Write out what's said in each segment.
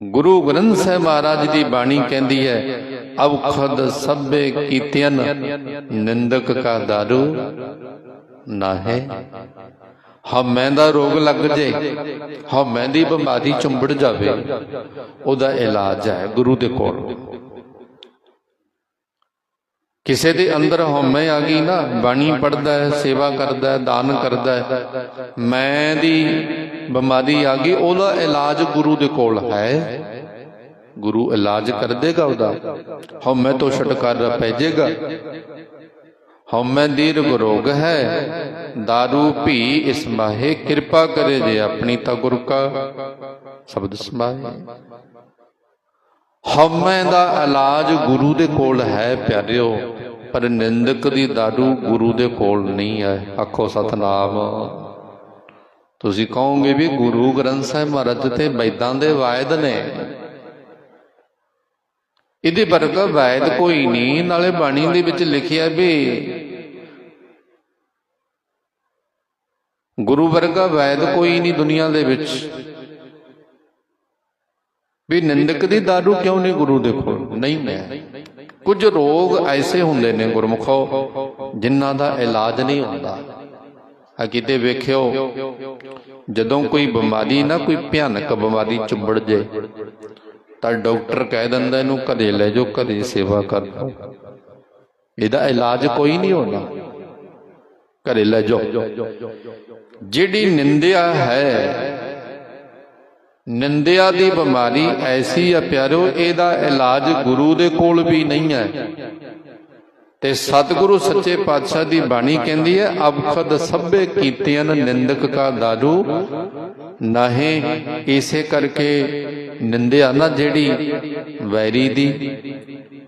ਗੁਰੂ ਗ੍ਰੰਥ ਸਾਹਿਬ ਮਹਾਰਾਜ ਦੀ ਬਾਣੀ ਕਹਿੰਦੀ ਹੈ ਅਵਖਦ ਸਭੇ ਕੀਤਿਆਨ ਨਿੰਦਕ ਕਾ ਦਾਰੂ ਨਾ ਹੈ। ਹਉਮੈ ਦਾ ਰੋਗ ਲੱਗ ਜੇ ਹਉਮੈ ਦੀ ਬਿਮਾਰੀ ਚੁੰਬੜ ਜਾਵੇ, ਉਹਦਾ ਇਲਾਜ ਹੈ ਗੁਰੂ ਦੇ ਕੋਲ। ਕਿਸੇ ਦੇ ਅੰਦਰ ਹਉਮੈ ਆ ਗਈ ਨਾ, ਬਾਣੀ ਪੜਦਾ ਹੈ, ਸੇਵਾ ਕਰਦਾ ਹੈ, ਦਾਨ ਕਰਦਾ ਹੈ। ਮੈਂ ਦੀ ਬਿਮਾਰੀ ਆ ਗਈ, ਉਹਦਾ ਇਲਾਜ ਗੁਰੂ ਦੇ ਕੋਲ ਹੈ। ਗੁਰੂ ਇਲਾਜ ਕਰ ਦੇਗਾ ਉਹਦਾ। ਹਉਮੈ ਤੋਂ ਛੁਟਕਾਰਾ ਪੈ ਜਾਏਗਾ ਹਉਮੈ ਦੀਰਘ ਰੋਗ ਹੈ। दारू ਭੀ ਇਸ ਮਾਹੇ, ਕਿਰਪਾ ਕਰੇ ਜੇ ਆਪਣੀ ਤਾਂ ਗੁਰ ਕਾ ਸ਼ਬਦ ਸਮਾਏ ਹਉਮੈ ਦਾ ਇਲਾਜ ਗੁਰੂ ਦੇ ਕੋਲ ਹੈ ਪਿਆਰਿਓ, ਪਰ ਨਿੰਦਕ ਦੀ दारू ਗੁਰੂ ਦੇ ਕੋਲ ਨਹੀਂ ਹੈ। ਆਖੋ ਸਤਨਾਮ। ਤੁਸੀਂ ਕਹੋਗੇ ਵੀ ਗੁਰੂ ਗ੍ਰੰਥ ਸਾਹਿਬ ਮਹਾਰਾਜ ਤੇ ਵੈਦਾਂ ਦੇ ਵਾਇਦ ਨੇ। ਇਹਦੇ ਵਰਗਾ ਵੈਦ ਕੋਈ ਨਹੀਂ, ਨਾਲੇ ਬਾਣੀ ਦੇ ਵਿੱਚ ਲਿਖਿਆ ਵੀ ਗੁਰੂ ਵਰਗਾ ਵੈਦ ਕੋਈ ਨਹੀਂ ਦੁਨੀਆ ਦੇ ਵਿੱਚ। ਵੀ ਨਿੰਦਕ ਦੀ दारू ਕਿਉਂ ਨਹੀਂ ਗੁਰੂ ਦੇ ਕੋਲ? ਨਹੀਂ ਹੈ ਕੁਝ ਰੋਗ ਐਸੇ ਹੁੰਦੇ ਨੇ ਗੁਰਮੁਖੋ, ਜਿਨ੍ਹਾਂ ਦਾ ਇਲਾਜ ਨਹੀਂ ਹੁੰਦਾ। ਆ ਕਿਤੇ ਵੇਖਿਓ, ਜਦੋਂ ਕੋਈ ਬਿਮਾਰੀ ਨਾ, ਕੋਈ ਭਿਆਨਕ ਬਿਮਾਰੀ ਚੁੰਬੜ ਜੇ, ਤਾਂ ਡਾਕਟਰ ਕਹਿ ਦਿੰਦਾ ਇਹਨੂੰ, ਕਦੇ ਲੈ ਜਾਓ, ਕਦੇ ਸੇਵਾ ਕਰ ਲਓ। ਇਹਦਾ ਇਲਾਜ ਕੋਈ ਨਹੀਂ ਹੋਣਾ ਘਰੇ ਲੈ ਜਾਓ। ਜਿਹੜੀ ਨਿੰਦਿਆ ਹੈ ਨਿੰਦਿਆ ਦੀ ਬਿਮਾਰੀ ਐਸੀ ਆ ਪਿਆਰਿਓ, ਇਹਦਾ ਇਲਾਜ ਗੁਰੂ ਦੇ ਕੋਲ ਵੀ ਨਹੀਂ ਹੈ। ਤੇ ਸਤਿਗੁਰੂ ਸੱਚੇ ਪਾਤਸ਼ਾਹ ਦੀ ਬਾਣੀ ਕਹਿੰਦੀ ਹੈ, ਅਬਖਦ ਸਭੇ ਕੀਤਿਆਂ ਨਿੰਦਕ ਕਾ ਦਾਰੂ। ਨਾਹੇ, ਇਸੇ ਕਰਕੇ ਨਿੰਦਿਆ ਨਾ ਜਿਹੜੀ ਵੈਰੀ ਦੀ,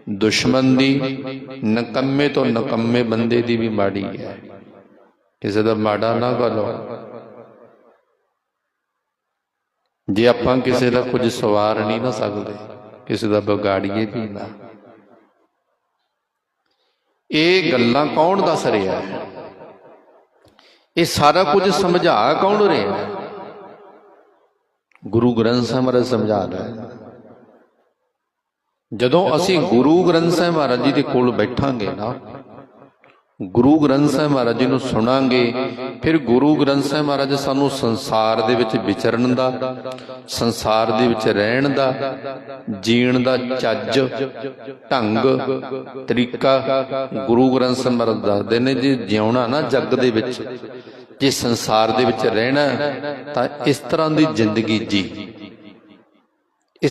ਦੁਸ਼ਮਣ ਦੀ, ਨਕੰਮੇ ਤੋਂ ਨਕੰਮੇ ਬੰਦੇ ਦੀ ਵੀ ਮਾੜੀ ਹੈ। ਕਿਸੇ ਦਾ ਮਾੜਾ ਨਾ ਕਰੋ ਜੇ ਆਪਾਂ ਕਿਸੇ ਦਾ ਕੁਝ ਸਵਾਰ ਨਹੀਂ ਨਾ ਸਕਦੇ, ਕਿਸੇ ਦਾ ਵਿਗਾੜੀਏ ਵੀ ਨਾ। ਇਹ ਗੱਲਾਂ ਕੌਣ ਦੱਸ ਰਿਹਾ ਹੈ? ਇਹ ਸਾਰਾ ਕੁਝ ਸਮਝਾ ਕੌਣ ਰਿਹਾ ਹੈ? ਗੁਰੂ ਗ੍ਰੰਥ ਸਾਹਿਬ ਮਹਾਰਾਜ ਸਮਝਾ ਰਿਹਾ ਹੈ। ਜਦੋਂ ਅਸੀਂ ਗੁਰੂ ਗ੍ਰੰਥ ਸਾਹਿਬ ਮਹਾਰਾਜ ਜੀ ਦੇ ਕੋਲ ਬੈਠਾਂਗੇ ਨਾ ਗੁਰੂ ਗ੍ਰੰਥ ਸਾਹਿਬ ਮਹਾਰਾਜ ਜੀ ਨੂੰ ਸੁਣਾਂਗੇ, ਫਿਰ ਗੁਰੂ ਗ੍ਰੰਥ ਸਾਹਿਬ ਮਹਾਰਾਜ ਸਾਨੂੰ ਸੰਸਾਰ ਦੇ ਵਿੱਚ ਵਿਚਰਨ ਦਾ, ਸੰਸਾਰ ਦੇ ਵਿੱਚ ਰਹਿਣ ਦਾ, ਜੀਣ ਦਾ ਚੱਜ, ਢੰਗ, ਤਰੀਕਾ ਗੁਰੂ ਗ੍ਰੰਥ ਸਾਹਿਬ ਮਹਾਰਾਜ ਦੱਸਦੇ ਨੇ ਜੇ, ਜਿਉਣਾ ਨਾ ਜੱਗ ਦੇ ਵਿੱਚ। ਜੇ ਸੰਸਾਰ ਦੇ ਵਿੱਚ ਰਹਿਣਾ ਤਾਂ ਇਸ ਤਰ੍ਹਾਂ ਦੀ ਜ਼ਿੰਦਗੀ ਜੀ।